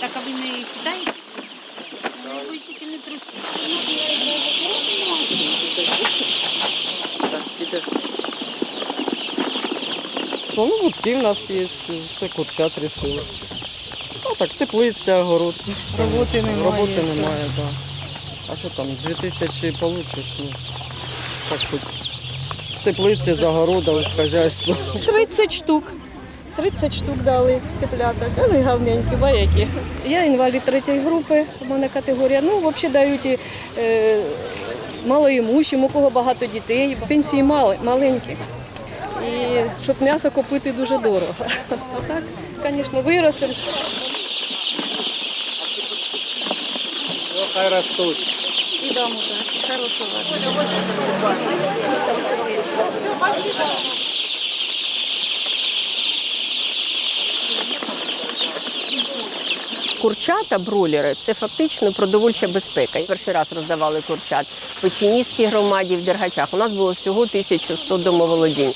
Так, а ви не кидаєте? Ви тільки не трусіть. Ну, гудки в нас є, це курчат рішили. А так, теплиця, город. Роботи немає. Роботи немає, так. А що там, 2000 получиш? Ну, так хоч теплиці, з з хазяйства. 30 штук. 30 штук дали тепляток, але гарненькі, баяки. Я інвалід третьої групи, у мене категорія. Ну, взагалі дають і, е, малоімущим, у кого багато дітей. Пенсії мали, маленькі. І щоб м'ясо купити дуже дорого. А так, звісно, виросте. Хай ростуть. І дому, так. Хорошого. Курчата, бролери це фактично продовольча безпека. Перший раз роздавали курчат в Печеніжській громаді в Дергачах. У нас було всього 1100 домоволодінь.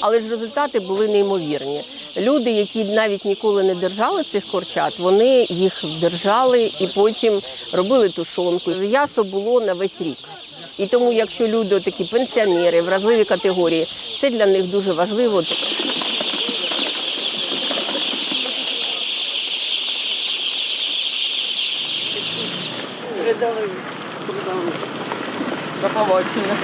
Але ж результати були неймовірні. Люди, які навіть ніколи не держали цих курчат, вони їх держали і потім робили тушонку. М'ясо було на весь рік. І тому, якщо люди такі пенсіонери, вразливі категорії, це для них дуже важливо. До побачення.